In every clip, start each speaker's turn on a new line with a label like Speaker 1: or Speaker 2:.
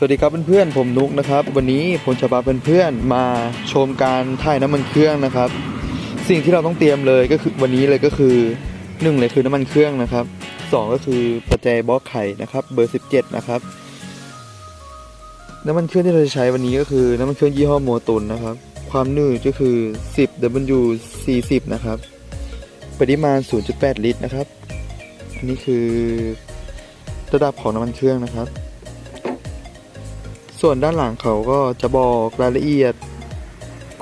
Speaker 1: สวัสดีครับเพื่อนๆ ผมนุกนะครับ วันนี้ผมจะพาเพื่อนๆมาชมการถ่ายน้ำมันเครื่องนะครับ สิ่งที่เราต้องเตรียมเลยก็คือวันนี้เลยก็คือหนึ่งเลยคือน้ำมันเครื่องนะครับสองก็คือประแจบล็อกไข่นะครับ เบอร์ 17 นะครับ น้ำมันเครื่องที่เราจะใช้วันนี้ก็คือน้ำมันเครื่องยี่ห้อโมตุนนะครับ ความหนืดก็คือ 10 W 40 นะครับ ปริมาณ 0.8 ลิตรนะครับ อันนี้คือระดับของน้ำมันเครื่องนะครับ ส่วนด้านหลังเขาก็จะบอกรายละเอียด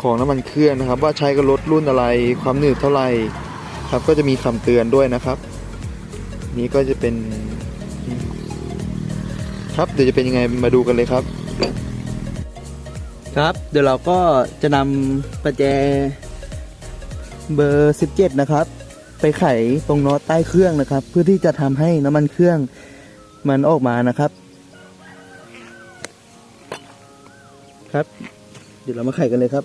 Speaker 1: ของน้ำมันเครื่องนะครับ ว่าใช้กับรถรุ่นอะไรความหนืดเท่าไหร่ครับก็จะมีคำเตือนด้วยนะครับ นี้ก็จะเป็น ครับเดี๋ยวจะเป็นยังไงมาดูกันเลยครับ
Speaker 2: ครับ เดี๋ยวเราก็จะนำประแจเบอร์ 17 นะครับ ไปไขตรงน็อตใต้เครื่องนะครับ เพื่อที่จะทำให้น้ำมันเครื่องมันออกมานะครับ ครับ เดี๋ยวเรามาไขกันเลยครับ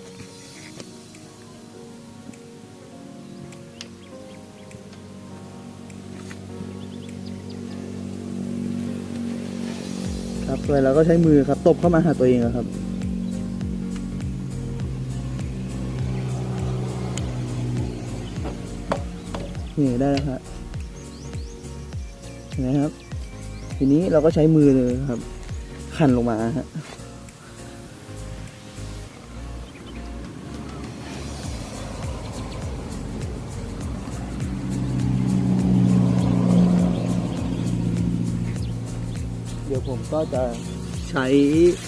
Speaker 2: ครับโดยเราก็ใช้มือครับ ตบเข้ามาหาตัวเองอะครับนี่ได้แล้วครับเห็นไหมครับ ทีนี้เราก็ใช้มือเลยครับ ขันลงมาฮะ ก็จะใช้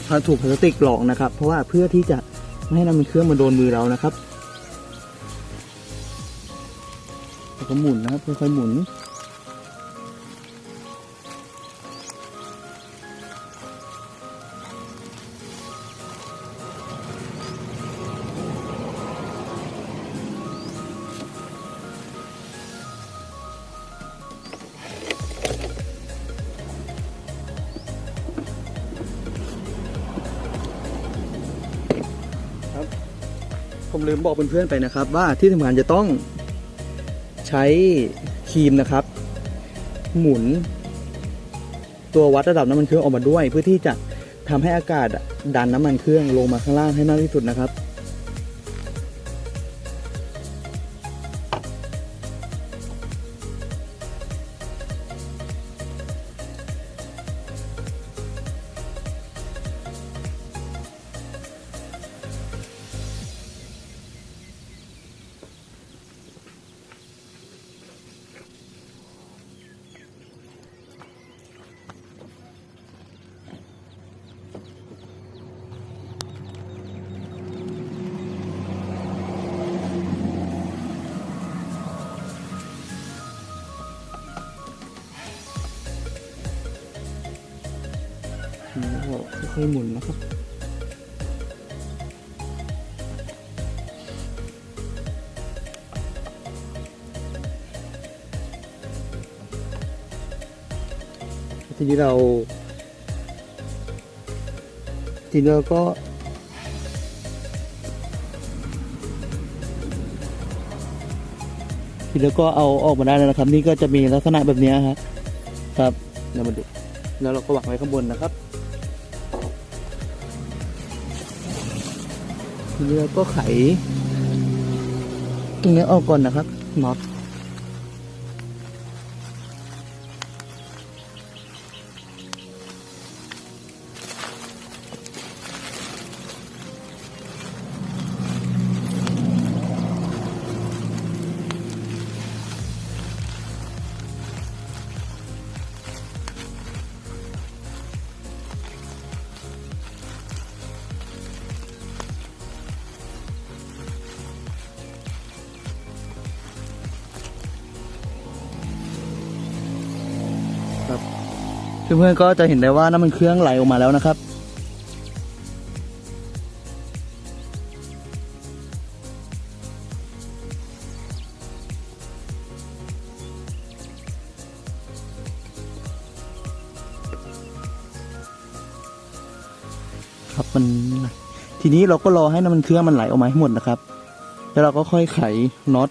Speaker 2: พลาสติกพลาสติกหลอกนะครับ เพราะว่าเพื่อที่จะไม่ให้น้ำมันเครื่องมาโดนมือเรานะครับแล้วก็หมุนนะครับค่อยๆหมุน ผมลืมบอกเพื่อนๆไปนะครับ ว่าที่ทำงานจะต้องใช้ครีมนะครับ หมุน ตัววัดระดับน้ำมันเครื่องออกมาด้วย เพื่อที่จะทำให้อากาศดันน้ำมันเครื่องลงมาข้างล่างให้มากที่สุดนะครับ ก็ค่อยๆหมุนนะครับทีนี้เราทีนี้เราก็ทีนี้ก็เอาออกมาได้แล้วนะครับ นี่ก็จะมีลักษณะแบบนี้ครับครับเรามาดูแล้วเราก็วางไว้ข้างบนนะครับ ทีนี้เราก็ไข ตรงนี้ออกก่อนนะครับน็อต เพื่อนๆก็จะเห็นได้ว่าน้ำมันเครื่องไหลออกมาแล้วนะครับ ครับมันทีนี้เราก็รอให้น้ำมันเครื่องมันไหลออกมาให้หมดนะครับ แล้วเราก็ค่อยไขน็อต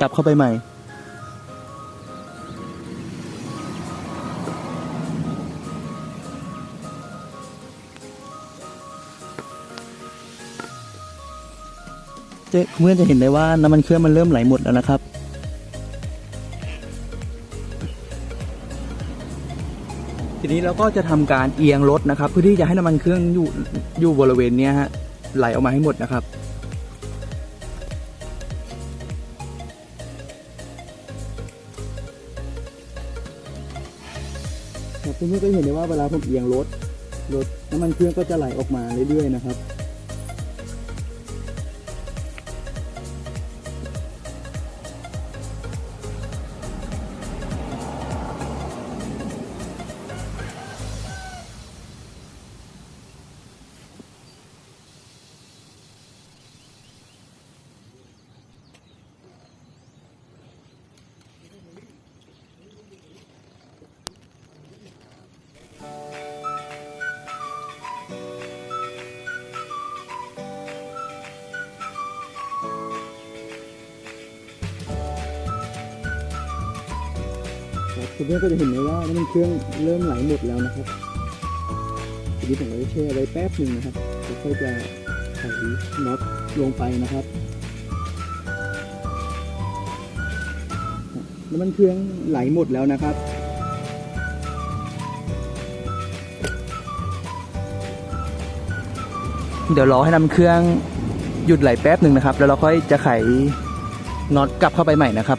Speaker 2: กลับเข้าไปใหม่ เพื่อนจะเห็นได้ว่าน้ำมันเครื่องมันเริ่มไหลหมดแล้วนะครับทีนี้เราก็จะทำการเอียงรถนะครับ เพื่อที่จะให้น้ำมันเครื่องอยู่อยู่บริเวณนี้ฮะไหลออกมาให้หมดนะครับ ครับเพื่อนๆก็เห็นได้ว่าเวลาผมเอียงรถรถน้ำมันเครื่องก็จะไหลออกมาเรื่อยๆนะครับ เพื่อนก็จะเห็นได้ว่าน้ำมันเครื่องเริ่มไหลหมดแล้วนะครับทีนี้ผมจะแช่ไว้แป๊บหนึ่งนะครับค่อยจะใส่น็อตลงไปนะครับน้ำมันเครื่องไหลหมดแล้วนะครับเดี๋ยวรอให้น้ำเครื่องหยุดไหลแป๊บหนึ่งนะครับ แล้วเราค่อยจะไขน็อตกลับเข้าไปใหม่นะครับ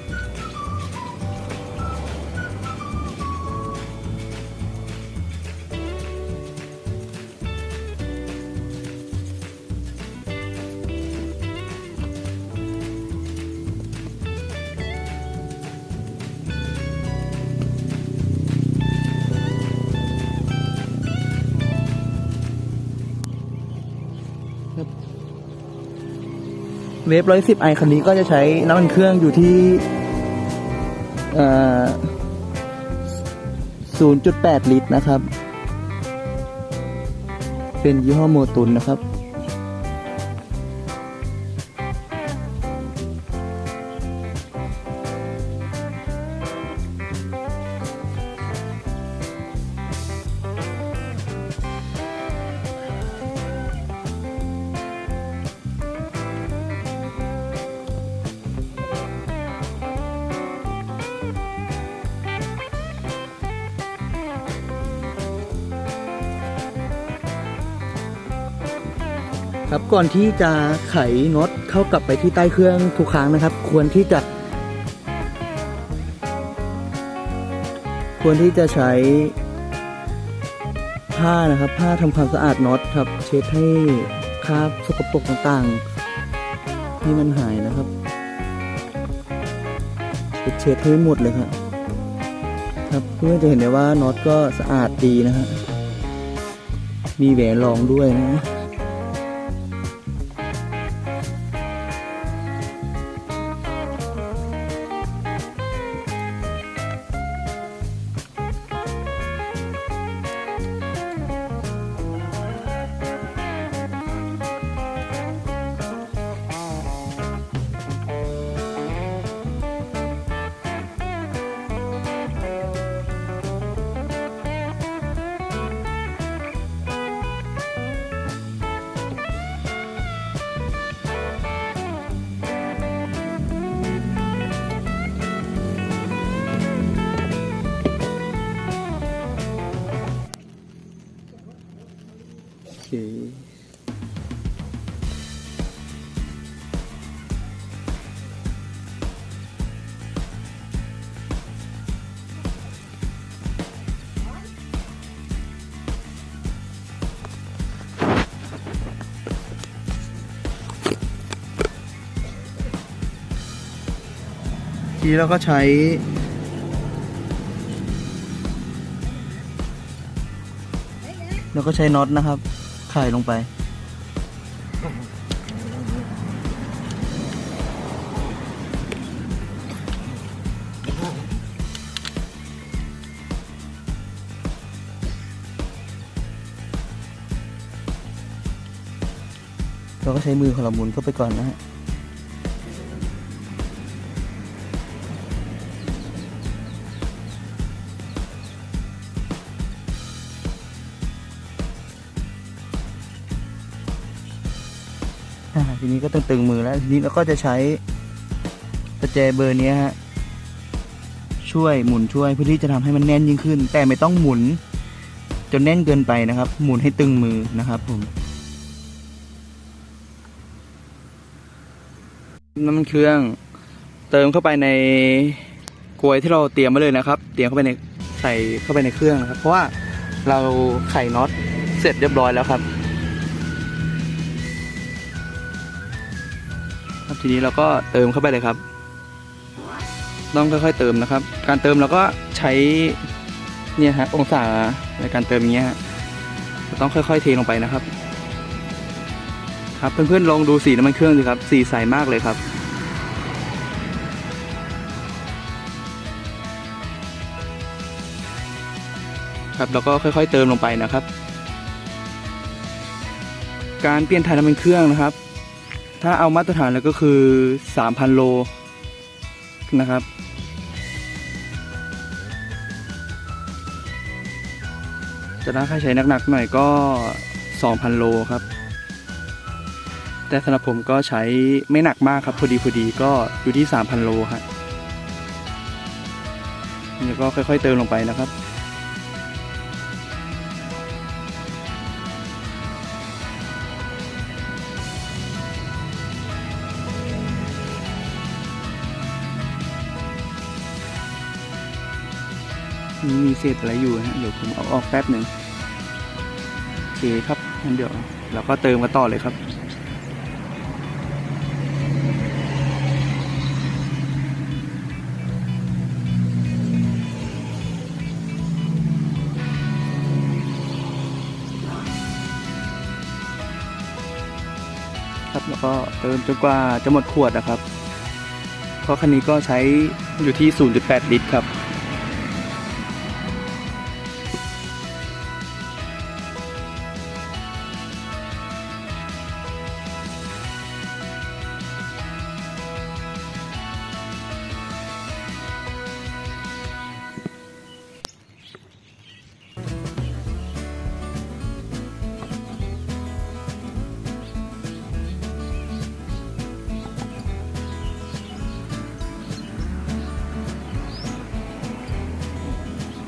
Speaker 2: เวฟร้อยสิบไอคันนี้ก็จะใช้น้ำมันเครื่องอยู่ที่ศูนย์จุดแปดลิตรนะครับ เป็นยี่ห้อโมตุนนะครับ ครับก่อนที่จะไขน็อตเข้ากลับไปที่ใต้เครื่องทุกครั้งนะครับ ควรที่จะ ควรที่จะใช้ผ้านะครับผ้าทำความสะอาดน็อตครับ เช็ดให้คราบสกปรกต่างๆ ให้มันหายนะครับ เช็ดเช็ดให้หมดเลยครับครับเพื่อจะเห็นได้ว่าน็อตก็สะอาดดีนะฮะมีแหวนรองด้วยนะ ทีนี้เราก็ใช้แล้วก็ใช้น็อตนะครับไขลงไป เราก็ใช้มือของเราหมุนเข้าไปก่อนนะฮะีนี้ก็ตึงๆมือแล้วทีนี้เราก็จะใช้ประแจเบอร์นี้ฮะช่วยหมุนช่วยเพื่อที่จะทำให้มันแน่นยิ่งขึ้น แต่ไม่ต้องหมุน จนแน่นเกินไปนะครับ หมุนให้ตึงมือนะครับผมน้ำมันเครื่องเติมเข้าไปในกลวยที่เราเตรียมไว้เลยนะครับ เตรียมเข้าไปในใส่เข้าไปในเครื่องนะครับ เพราะว่าเราไขน็อตเสร็จเรียบร้อยแล้วครับ ทีนี้เราก็เติมเข้าไปเลยครับ ต้องค่อยๆเติมนะครับ การเติมเราก็ใช้เนี่ยฮะองศาในการเติมอย่างเงี้ยฮะต้องค่อยๆเทลงไปนะครับ ครับเพื่อนๆลองดูสีน้ำมันเครื่องสิครับ สีใสมากเลยครับครับแล้วก็ค่อยๆเติมลงไปนะครับ การเปลี่ยนถ่ายน้ำมันเครื่องนะครับ ถ้าเอามาตรฐานแล้วก็คือ 3,000 โลนะครับจะถ้าใครใช้หนักๆหน่อยก็ 2,000 โลครับ แต่สำหรับผมก็ใช้ไม่หนักมากครับ พอดีพอดีก็อยู่ที่ 3,000 โลครับแล้วก็ค่อยๆเติมลงไปนะครับ มีเศษอะไรอยู่ฮะเดี๋ยวผมเอาออกแป๊บหนึ่งโอเคครับงั้นเดี๋ยวเราก็เติมกันต่อเลยครับครับแล้วก็เติมจนกว่าจะหมดขวดนะครับ เพราะคันนี้ก็ใช้อยู่ที่ 0.8 ลิตรครับ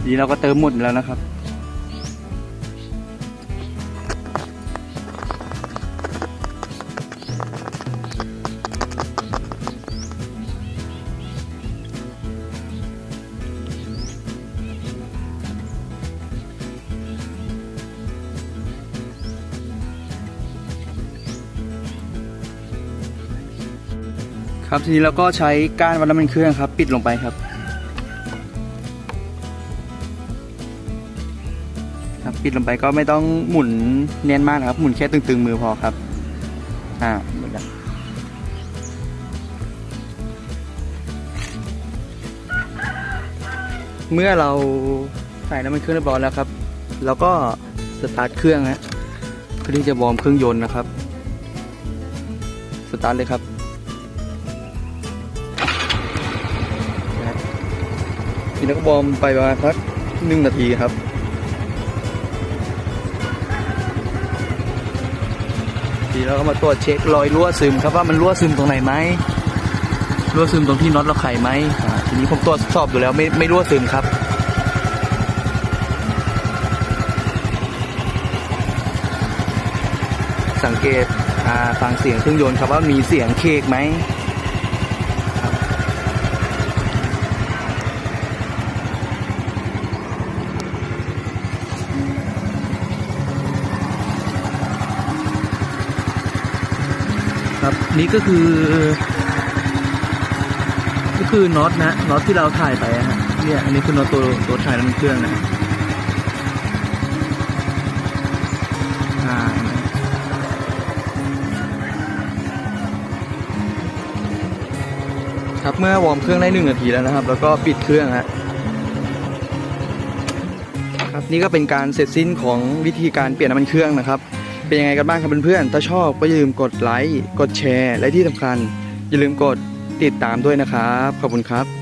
Speaker 2: นี่เราก็เติมหมดแล้วนะครับ ครับทีนี้เราก็ใช้ก้านวัดน้ำมันเครื่องครับ ปิดลงไปครับ ปิดลงไปก็ไม่ต้องหมุนเนียนมากนะครับ หมุนแค่ตึงๆมือพอครับอ่าหมดแล้วเมื่อเราใส่น้ำมันเครื่องเรียบร้อยแล้วครับ แล้วก็สตาร์ทเครื่องฮะเพื่อที่จะวอร์มเครื่องยนต์นะครับ สตาร์ทเลยครับนะทีนี้ก็วอร์มไปประมาณสักหนึ่งนาทีครับ เราก็มาตรวจเช็ครอยรั่วซึมครับว่ามันรั่วซึมตรงไหนไหมรั่วซึมตรงที่น็อตเราไขไหมทีนี้ผมตรวจสอบดูแล้วไม่ไม่รั่วซึมครับสังเกตฟังเสียงเครื่องยนต์ครับว่ามีเสียงเคกไหมครับครับ นี่ก็คือ ก็คือน็อตนะน็อตที่เราถ่ายไปฮะเนี่ยอันนี้คือน็อตตัวตัวถ่ายน้ำมันเครื่องนะครับเมื่อวอร์มเครื่องได้หนึ่งนาทีแล้วนะครับ แล้วก็ปิดเครื่องฮะครับนี่ก็เป็นการเสร็จสิ้นของวิธีการเปลี่ยนน้ำมันเครื่องนะครับ เป็นยังไงกันบ้างครับเพื่อนๆ ถ้าชอบก็อย่าลืมกดไลค์ กดแชร์ และที่สำคัญ อย่าลืมกดติดตามด้วยนะครับ ขอบคุณครับ